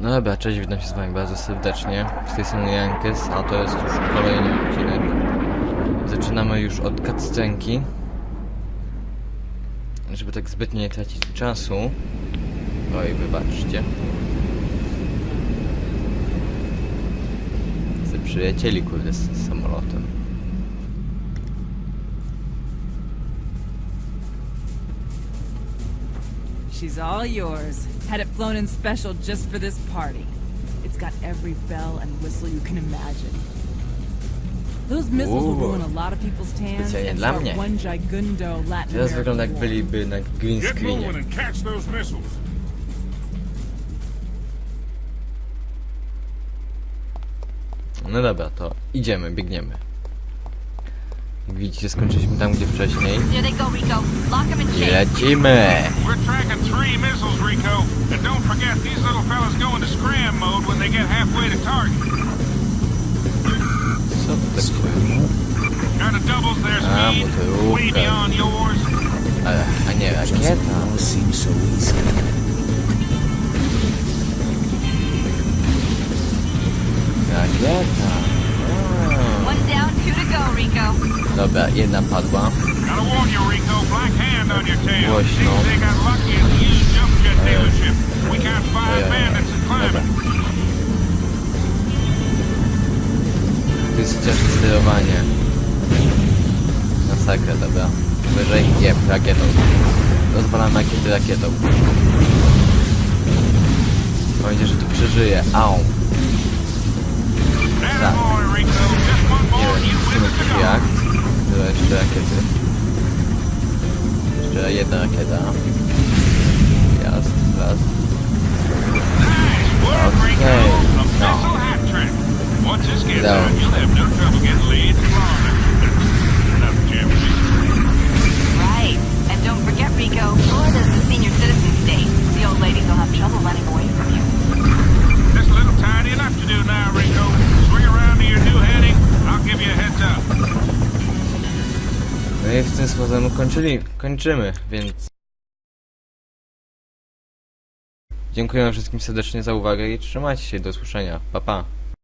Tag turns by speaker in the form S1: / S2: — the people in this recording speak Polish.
S1: No dobra, cześć, witam się z wami bardzo serdecznie. Z tej strony Jankes, a to jest już kolejny odcinek. Zaczynamy już od cutscenki. Żeby tak zbytnio nie tracić czasu. Oj, wybaczcie. Chcę przyjacieli, kurde, z samolotem.
S2: She's all yours. Had it flown in special just for this party. It's got every bell and whistle you can imagine. Those missiles will ruin a lot of people's tans and start one gigundo Latin
S1: Teraz
S2: American
S1: wygląda jak
S2: war.
S1: byliby na green
S3: Get moving
S1: screenie.
S3: and catch those missiles.
S1: No dobra, to idziemy, biegniemy. Jak widzicie, skończyliśmy tam, gdzie wcześniej. I lecimy! Co to takiego?
S3: A doubles there,
S1: A, nie, rakieta. Rakieta. Dobra, jedna padła. Głośno. Dobra. To jest ciężkie sterowanie. Masakra, dobra. Wyżej, nie, rakietą. Rozwalamy rakiety rakietą. Mam nadzieję, że tu przeżyje. Au.
S3: That
S1: jak. Dobra, jeszcze rakiety. Jeszcze jedna rakieta. Raz, raz. Okay. No.
S3: missile hat
S1: No i w tym sposobem kończyli, kończymy, więc... Dziękuję wszystkim serdecznie za uwagę i trzymajcie się, do usłyszenia. Pa, pa.